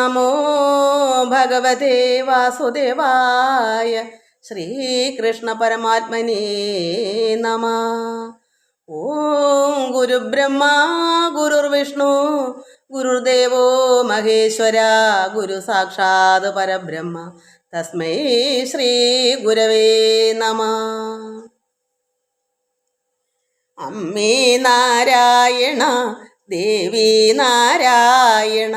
നമോ ഭഗവതേ വാസുദേവായ ശ്രീകൃഷ്ണ പരമാത്മനേ നമ ഓം ഗുരുബ്രഹ്മ ഗുരുർവിഷ്ണു ഗുരുദേവോ മഹേശ്വര ഗുരു സാക്ഷാത് പരബ്രഹ്മ തസ്മൈ ശ്രീ ഗുരവേ നമ അമ്മേ നാരായണ ദേവി നാരായണ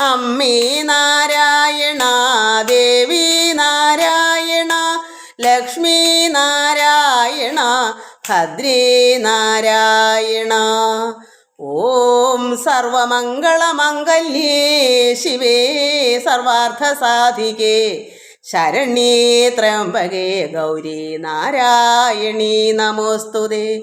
അമ്മേ നാരായണ ദേവി നാരായണ ലക്ഷ്മി നാരായണ ഭദ്രേ നാരായണ. ഓം സർവമംഗളമംഗല്യേ ശിവേ സർവാർത്ഥസാധികേ. ശരണ്യേ ത്രയംബകേ ഗൗരി നാരായണീ നമോസ്തുതേ.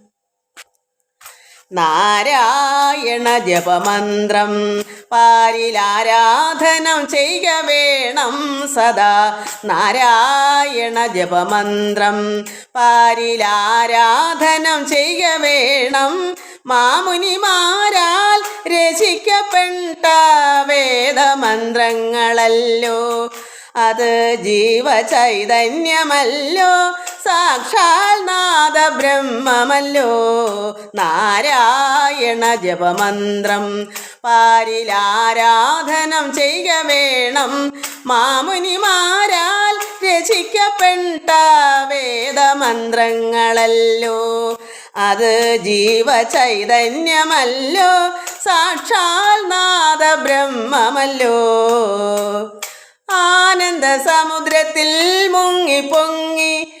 നാരായണ ജപമന്ത്രം. പാരിലാരാധനം ചെയ്യ വേണം സദാ നാരായണ ജപമന്ത്രം. പാരിലാരാധനം ചെയ്യ വേണം മാമുനിമാരാൽ രചിക്കപ്പെട്ട വേദമന്ത്രങ്ങളല്ലോ. അത് ജീവചൈതന്യമല്ലോ. സാക്ഷാൽ നാദ ബ്രഹ്മമല്ലോ. നാരായണ ജപമന്ത്രം. പാരിലാരാധനം ചെയ്യുക വേണം. മാമുനിമാരാൽ രചിക്കപ്പെട്ട വേദമന്ത്രങ്ങളല്ലോ. അത് ജീവചൈതന്യമല്ലോ. സാക്ഷാൽ നാദ ബ്രഹ്മമല്ലോ ആനന്ദ സമുദ്രത്തിൽ മുങ്ങി പൊങ്ങി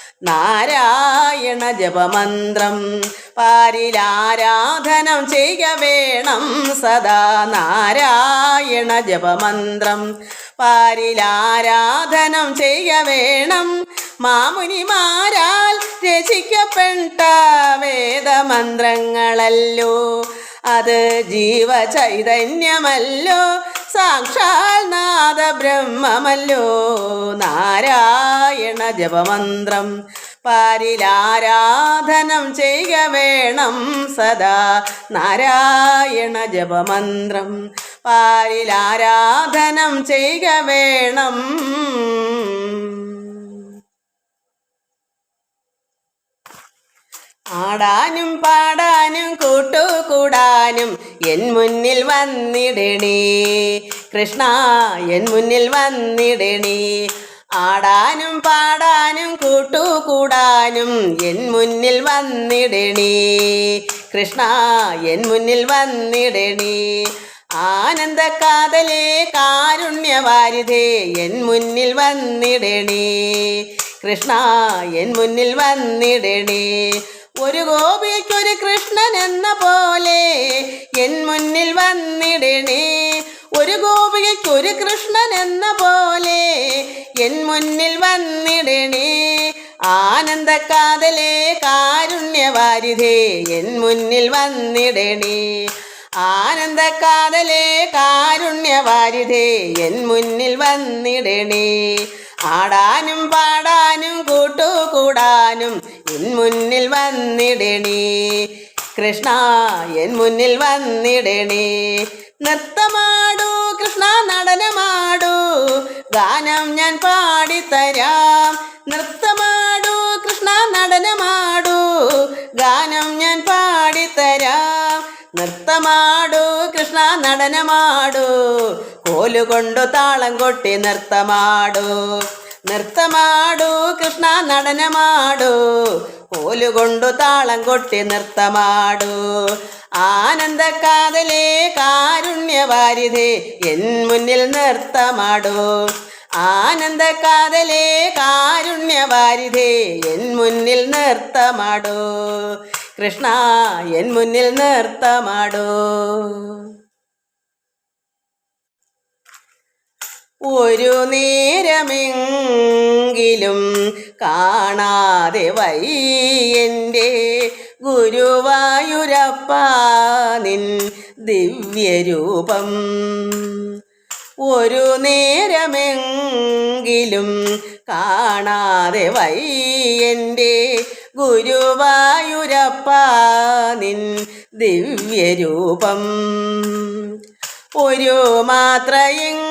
നാരായണ ജപമന്ത്രം. പാരിലാരാധനം ചെയ്യ വേണം സദാ നാരായണ ജപമന്ത്രം. പാരിലാരാധനം ചെയ്യ വേണം മാമുനിമാരാൽ രചിക്കപ്പെട്ട വേദമന്ത്രങ്ങളല്ലോ. അത് ജീവചൈതന്യമല്ലോ സാക്ഷാൽ നാദ ബ്രഹ്മമല്ലോ നാരായണ ജപമന്ത്രം. പാരിലാരാധനം ചെയ്യുക വേണം സദാ നാരായണ ജപമന്ത്രം. പാരിലാരാധനം ചെയ്യുക വേണം. ആടാനും പാടാനും കൂട്ടുകൂടാനും എൻ മുന്നിൽ വന്നിടണേ. കൃഷ്ണ എൻ മുന്നിൽ വന്നിടണേ. ആടാനും പാടാനും കൂട്ടുകൂടാനും എൻ മുന്നിൽ വന്നിടണേ. കൃഷ്ണ എൻ മുന്നിൽ വന്നിടണേ. ആനന്ദ കാതലേ കാരുണ്യവാരിധേ എൻ മുന്നിൽ വന്നിടണേ. കൃഷ്ണ എൻ മുന്നിൽ വന്നിടണേ. ഒരു ഗോപിക്കൊരു കൃഷ്ണൻ എന്ന പോലെ എൻ മുന്നിൽ വന്നിടണേ. ഒരു ഗോപികയ്ക്കൊരു കൃഷ്ണൻ എന്ന പോലെ എൻ മുന്നിൽ വന്നിടണേ. ആനന്ദ കാതലേ കാരുണ്യവാരിധേ എൻ മുന്നിൽ വന്നിടണേ. ആനന്ദ കാതലേ കാരുണ്യവാരിധേ എൻ മുന്നിൽ വന്നിടണേ. ആടാനും പാടാനും കൂട്ടുകൂടാനും എൻ മുന്നിൽ വന്നിടണേ. കൃഷ്ണ എൻ മുന്നിൽ വന്നിടണേ. നൃത്തമാടൂ കൃഷ്ണ നടനമാടൂ ഗാനം ഞാൻ പാടിത്തരാം. നൃത്തമാടൂ കൃഷ്ണ നടനമാടൂ ഗാനം ഞാൻ പാടിത്തരാം. നൃത്തമാടൂ കൃഷ്ണ നടനമാടൂ കോലുകൊണ്ടു താളം കൊട്ടി നൃത്തമാടൂ. നൃത്തമാടൂ കൃഷ്ണ നടനമാടൂ. കോലുകൊണ്ടു താളം കൊട്ടി നൃത്തമാടൂ. ആനന്ദ കാതലേ കാരുണ്യവാരിധേ എൻ മുന്നിൽ നൃത്തമാടൂ. ആനന്ദ കാതലേ കാരുണ്യവാരിധേ എൻ മുന്നിൽ നൃത്തമാടൂ. കൃഷ്ണ എൻ മുന്നിൽ നൃത്തമാടൂ. ഒരു നേരമെങ്കിലും കാണാതെ വൈ എന്റെ ഗുരുവായൂരപ്പ നിൻ ദിവ്യരൂപം. ഒരു നേരമെങ്കിലും കാണാതെ വൈ എന്റെ ഗുരുവായൂരപ്പ നിൻ ദിവ്യരൂപം. ഒരു മാത്രയെങ്കിലും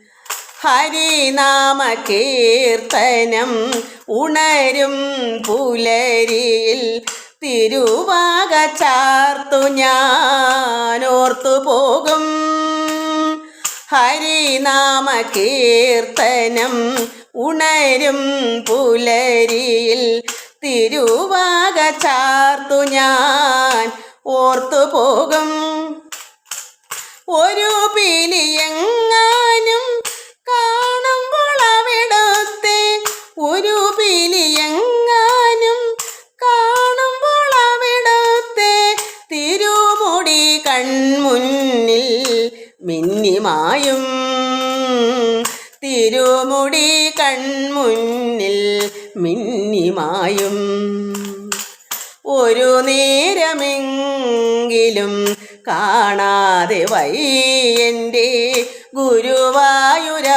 ഹരിനാമ കീർത്തനം ഉണരും പുലരിയിൽ തിരുവാക ചാർത്തു ഞാനോർത്തു പോകും ഹരിനാമ കീർത്തനം ഉണരും പുലരിയിൽ തിരുവാക ചാർത്തു ഞാൻ ഓർത്തു പോകും ഒരു പിലിയെങ്ങാനും അവിടുത്തെ ഒരു പിലിയെങ്ങാനും കാണുമ്പോൾ അവിടത്തെ? തിരുമുടി കൺമുന്നിൽ മിന്നിമായും തിരുമുടി കൺമുന്നിൽ മിന്നിമായും ഒരു നേരമെങ്കിലും കാണാതെ വൈ എന്റെ ഗുരുവായൂരപ്പ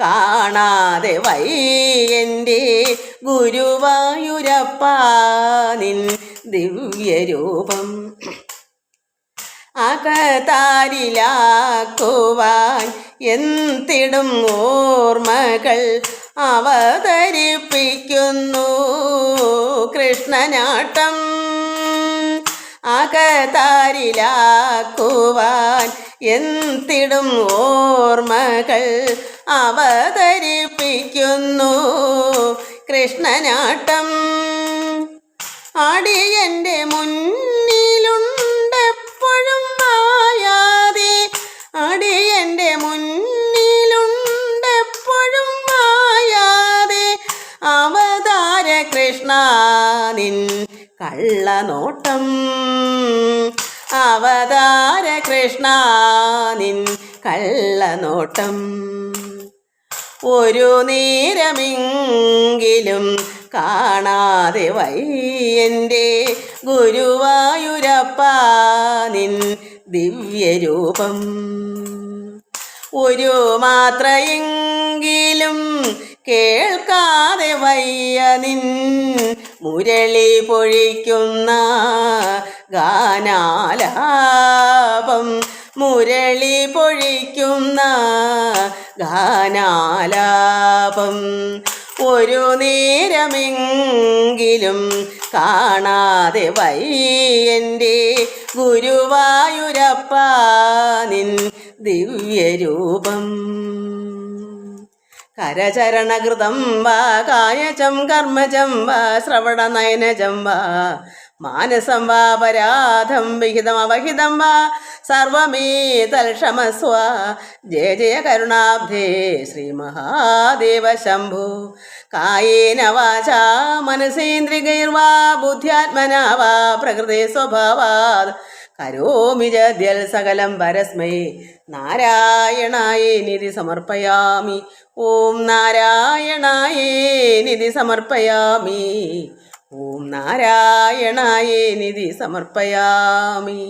കാണാതെ വയ്യന്റെ ഗുരുവായൂരപ്പ നിൻ ദിവ്യരൂപം അകതാരിലാക്കുവാൻ എന്തിടും ഓർമ്മകൾ അവതരിപ്പിക്കുന്നു. കൃഷ്ണനാട്ടം അകതാരിലാക്കുവാൻ എന്തിടും ഓർമ്മകൾ അവതരിപ്പിക്കുന്നു. കൃഷ്ണനാട്ടം അടിയന്റെ മുന്നിലുണ്ടെപ്പോഴും മായാതെ അടിയന്റെ മുന്നിലുണ്ടെപ്പോഴും മായാതെ അവതാര കൃഷ്ണ നിൻ കള്ളനോട്ടം അവതാര കൃഷ്ണ നിൻ കള്ളനോട്ടം. ഒരു നേരമെങ്കിലും കാണാതെ വയ്യന്റെ ഗുരുവായൂരപ്പ നിൻ ദിവ്യരൂപം. ഒരു മാത്രയെങ്കിലും കേൾക്കാതെ വയ്യ നിൻ മുരളി പൊഴിക്കുന്ന ഗാനാലാപം മുരളി പൊഴിക്കുന്ന ഗാനാലാപം. ഒരു നേരമെങ്കിലും കാണാതെ വയ്യന്റെ ഗുരുവായൂരപ്പ നിൻ ദിവ്യരൂപം. കരചരണകൃതം വാ കായചം കർമ്മജം വാ ശ്രവണനയനജം വാ മാനസം വാ പരാധം വിഹിതം അവഹിതം വാ സർവമേ തൽക്ഷമസ്വ. ജയ ജയ കരുണാബ്ധേ ശ്രീ മഹാദേവ ശംഭു. കായേന വാച മനസേന്ദ്രികൈർവാ ബുദ്ധ്യാത്മനാ വാ പ്രകൃതി സ്വഭാവാത്. കരോമി ജദ്യൽ സകലം പരസ്മൈ. നാരായണായേ നിധി സമർപ്പയാമി. ഓം നാരായണായേ നിധി സമർപ്പയാമി. ഓം നാരായണായേ നിധി സമർപ്പയാമി.